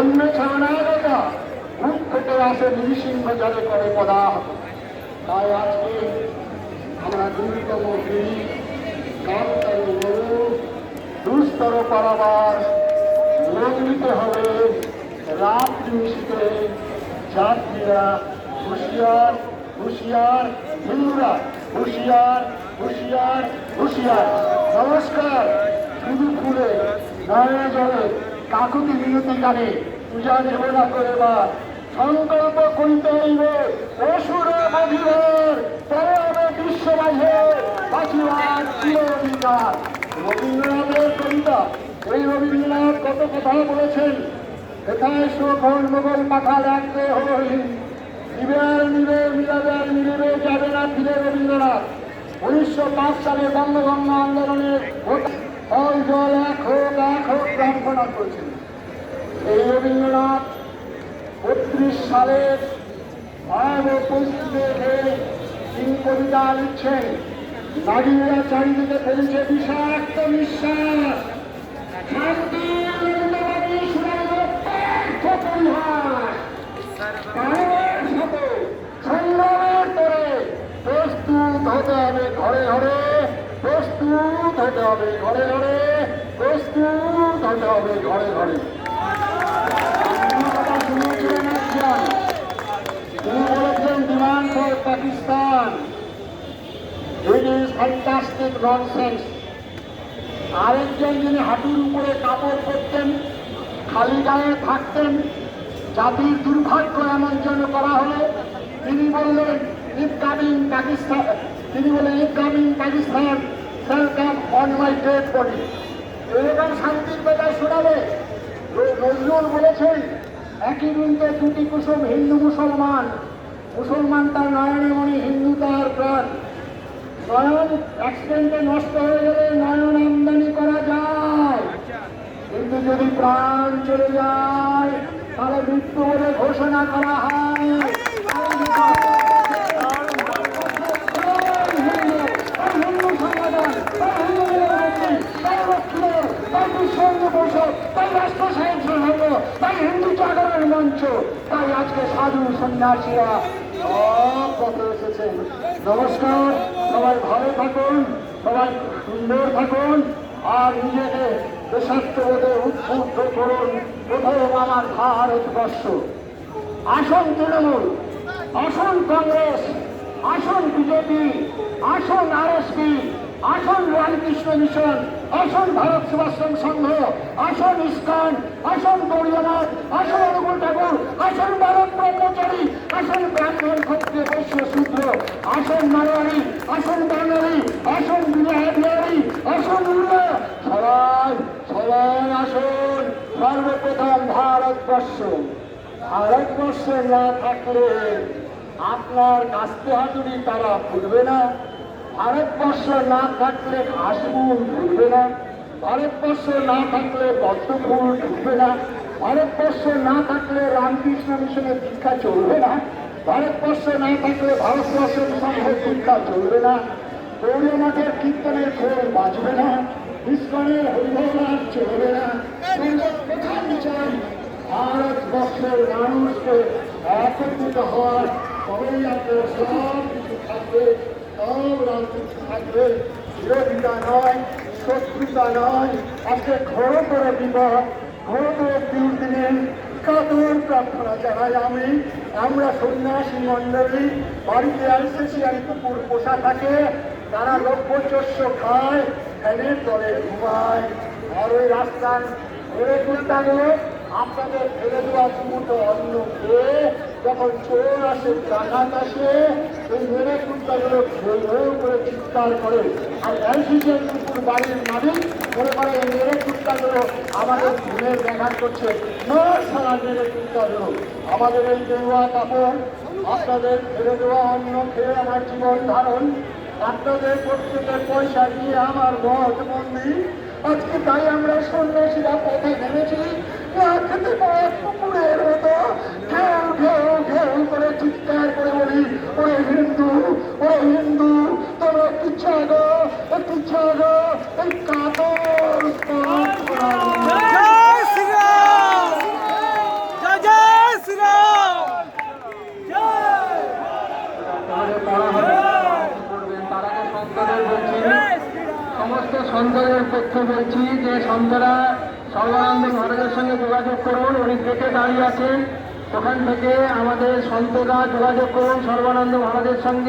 জন্মেছে অনাগতা মুখ থেকে আসে নৃসিংহ জলে করে পদাহত তাই আজকে আমরা দুর্গম গিরি দুস্তর পারাবার লোক নিতে হবে রাত নিশিতে যাত্রীরা হুঁশিয়ার হুঁশিয়ার, হিন্দুরা, হুঁশিয়ার হুঁশিয়ার হুঁশিয়ার। নমস্কার শুধু ফুলে নয় জলে কাকুতি মিনতি গানে পূজা দেবনা করে বা সংকল্প করিতে হইবে। অসুরে অভিমান তবে হবে বিশ্ববাহে বাঁচিবার চির অধিকার রবীন্দ্রনাথের কবিতা। এই রবীন্দ্রনাথ কত কথা বলেছেন। এখানে সুখন মোগল মাথা রাখতে হই নিবে মিলাবে আর মিলিবে যাবে না ফিরে রবীন্দ্রনাথ। উনিশশো পাঁচ সালে বঙ্গভঙ্গ আন্দোলনের ফল জল এক হোক এক হোক প্রার্থনা করেছেন এই রবীন্দ্রনাথ বত্রিশ সালের ভয়াবহ পরিস্থিতি দেখে তিনি কবিতা লিখছেন। নারীরা চারিদিকে ফেলছে বিষাক্ত নিঃশ্বাস। শান্তির রবীন্দ্রবাদী শুনাইল ব্যর্থ পরিহাস কারণের সাথে সংগ্রামের তরে প্রস্তুত হতে হবে ঘরে ঘরে প্রস্তুত হবে, ঘরে ঘরে। প্রস্তুত হতে হবে, ঘরে ঘরে। তিনি আরেকজন যিনি হাঁটুর উপরে কাপড় পরতেন, খালি গায়ে থাকতেন জাতির দুর্ভাগ্য এমন জন্য করা হলো, তিনি বললেন ইফ কামিং পাকিস্তান তিনি বললেন if coming Pakistan. Shall come on my dead body এরকম শান্তির বেলায় শোনাবে নজরুল বলেছেন একই বৃন্তে দুটি কুসুম হিন্দু মুসলমান। মুসলমান তার নয়নে মণি হিন্দু তার প্রাণ। নয়ন অ্যাক্সিডেন্টে নষ্ট হয়ে গেলে নয়ন আমদানি করা যায়। কিন্তু যদি প্রাণ চলে যায়, তাহলে মৃত্যু বলে ঘোষণা করা হয় তাই হিন্দু সংগঠন, তাই হিন্দু জনগোষ্ঠী, তাই রক্ষীদের, তাই বিশ্ব হিন্দু পরিষদ, তাই রাষ্ট্র সাহিত্য সংঘ, তাই হিন্দু জাগরণ মঞ্চ। তাই আজকে সাধু সন্ন্যাসীরা নমস্কার, সবাই ভালো থাকুন, সবাই সুন্দর থাকুন, আর নিজেকে দেশাত্মবোধে উদ্বুদ্ধ করুন, প্রথম আমার ভারতবর্ষ আসন তৃণমূল, আসন কংগ্রেস, আসন বিজেপি, আসন আরএসপি, আসন রামকৃষ্ণ মিশন, আসন ভারত সেবাশ্রম সংঘ, আসন ইস্কান, আসন গৌরীনাথ আসন অনুকূল ঠাকুর আসন ভারত ব্রহ্মচারী আসন ব্রাহ্মণ ক্ষত্রিয় বৈশ্য শূদ্র আসন মারোয়ারি আসন বাঙালি আসন বিহারি আসন উড়া সবাই সবাই আসুন সর্বপ্রথম ভারতবর্ষ ভারতবর্ষ না থাকলে আপনার কাস্তে হাতুড়ি তারা ফুটবে না ভারতবর্ষ না থাকলে ঘাসফুল ঢুকবে না ভারতবর্ষ না থাকলে পদ্ম ফুল ঢুকবে না ভারতবর্ষ না থাকলে রামকৃষ্ণ মিশনের দীক্ষা চলবে না ভারতবর্ষ না থাকলে ভারতবর্ষের সঙ্গে দীক্ষা চলবে না, গৌরীনাথের কীর্তনের খোল বাজবে না ইস্কনের হরিভরাজ চলবে না। ভারতবর্ষের মানুষকে একত্রিত হওয়ার তবেই আপনার সব কিছু থাকবে, সব রাজনীতি থাকবে। বিরোধিতা নয়, শত্রুতা নয়, আজকে ঘোরতর বিপদ ঘোরতর দিন দিনের কাতর প্রার্থনা জানাই আমি। আমরা সন্ন্যাসী মণ্ডলী, বাড়িতে আইসেসিয়ান কুকুর পোষা থাকে, তারা লক্ষ্যচস্য খায়, ফ্যানের তলে ঘুমায়। আর ওই রাস্তার ঘুরে তুলতাগুলো আপনাদের ফেলে দেওয়া মতো অন্ন খেয়ে যখন চোর আসে, ডাকাত আসে ওই মেরে কুত্তাগুলো ঘেউ করে চিৎকার করে। আর এলসিসের কুকুর বাড়ির মালিক মনে করে, এই মেরে কুত্তাগুলো আমাদের ঘুমের ব্যাঘাত করছে। সারা মেরে কুত্তাগুলো। আমাদের এই দেওয়া কাপড়, আপনাদের ফেলে দেওয়া অন্ন খেয়ে আমার জীবন ধারণ? আপনাদের প্রত্যেকের পয়সা দিয়ে আমার মঠ মন্দির আজকে তাই আমরা সন্ন্যাসীরা পথে নেমেছি। খেতে পাওয়া কুকুরের করে চিৎকার করে ওরে হিন্দু ওরে হিন্দু তোমরা একটু ছাগো একটু ছাগো এই কাতর সমস্ত সন্তানের পক্ষে বলছি যে সন্তানরা সর্বানন্দ মহারাজের সঙ্গে যোগাযোগ করুন, উনি গেটে দাঁড়িয়ে আছেন। ওখান থেকে আমাদের সন্তরা যোগাযোগ করুন সর্বানন্দ মহারাজের সঙ্গে।